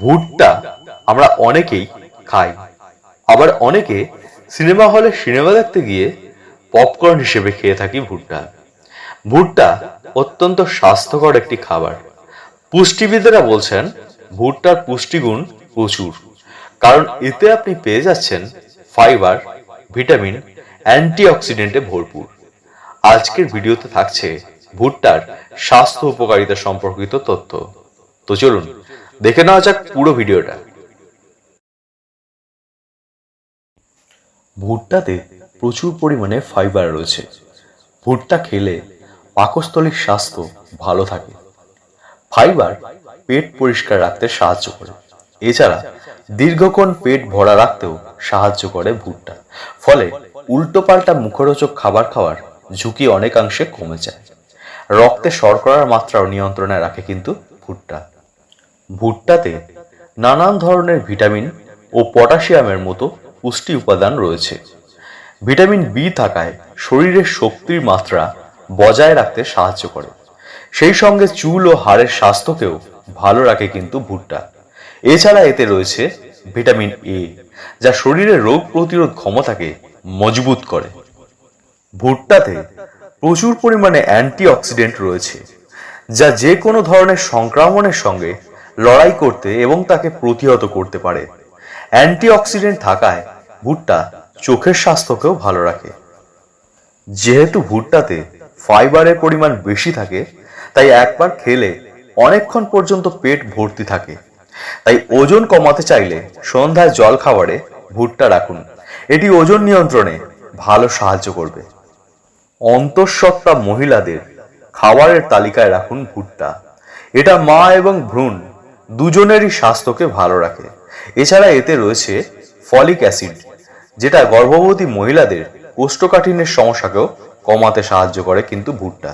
ভুট্টা আমরা অনেকেই খাই। আবার অনেকে সিনেমা হলে সিনেমা দেখতে গিয়ে পপকর্ন হিসেবে খেয়ে থাকি ভুট্টা। ভুট্টা অত্যন্ত স্বাস্থ্যকর একটি খাবার। পুষ্টিবিদেরা বলছেন, ভুট্টার পুষ্টিগুণ প্রচুর। কারণ এতে আপনি পেয়ে যাচ্ছেন ফাইবার, ভিটামিন, অ্যান্টিঅক্সিডেন্টে ভরপুর। আজকের ভিডিওতে থাকছে ভুট্টার স্বাস্থ্য উপকারিতা সম্পর্কিত তথ্য। তো চলুন দেখে নেওয়া যাক পুরো ভিডিওটা। ভুট্টাতে প্রচুর পরিমাণে ফাইবার রয়েছে। ভুট্টা খেলে পাকস্থলীর স্বাস্থ্য ভালো থাকে। ফাইবার পেট পরিষ্কার রাখতে সাহায্য করে। এছাড়া দীর্ঘক্ষণ পেট ভরা রাখতেও সাহায্য করে ভুট্টা। ফলে উল্টোপাল্টা মুখরোচক খাবার খাওয়ার ঝুঁকি অনেকাংশে কমে যায়। রক্তে শর্করার মাত্রাও নিয়ন্ত্রণে রাখে কিন্তু ভুট্টা। ভুট্টাতে নানান ধরনের ভিটামিন ও পটাশিয়ামের মতো পুষ্টি উপাদান রয়েছে। ভিটামিন বি থাকায় শরীরের শক্তির মাত্রা বজায় রাখতে সাহায্য করে। সেই সঙ্গে চুল ও হাড়ের স্বাস্থ্যকেও ভালো রাখে কিন্তু ভুট্টা। এছাড়া এতে রয়েছে ভিটামিন এ যা শরীরের রোগ প্রতিরোধ ক্ষমতাকে মজবুত করে। ভুট্টাতে প্রচুর পরিমাণে অ্যান্টিঅক্সিডেন্ট রয়েছে, যা যে কোনো ধরনের সংক্রমণের সঙ্গে লড়াই করতে এবং তাকে প্রতিহত করতে পারে। অ্যান্টিঅক্সিডেন্ট থাকায় ভুট্টা চোখের স্বাস্থ্যকেও ভালো রাখে। যেহেতু ভুট্টাতে ফাইবারের পরিমাণ বেশি থাকে, তাই একবার খেলে অনেকক্ষণ পর্যন্ত পেট ভর্তি থাকে। তাই ওজন কমাতে চাইলে সন্ধ্যায় জল খাবারে ভুট্টা রাখুন। এটি ওজন নিয়ন্ত্রণে ভালো সাহায্য করবে। অন্তঃসত্ত্বা মহিলাদের খাবারের তালিকায় রাখুন ভুট্টা। এটা মা এবং ভ্রূণ দুজনেরই স্বাস্থ্যকে ভালো রাখে। এছাড়া এতে রয়েছে ফলিক অ্যাসিড, যেটা গর্ভবতী মহিলাদের কোষ্ঠকাঠিন্যের সমস্যাকেও কমাতে সাহায্য করে কিন্তু ভুট্টা।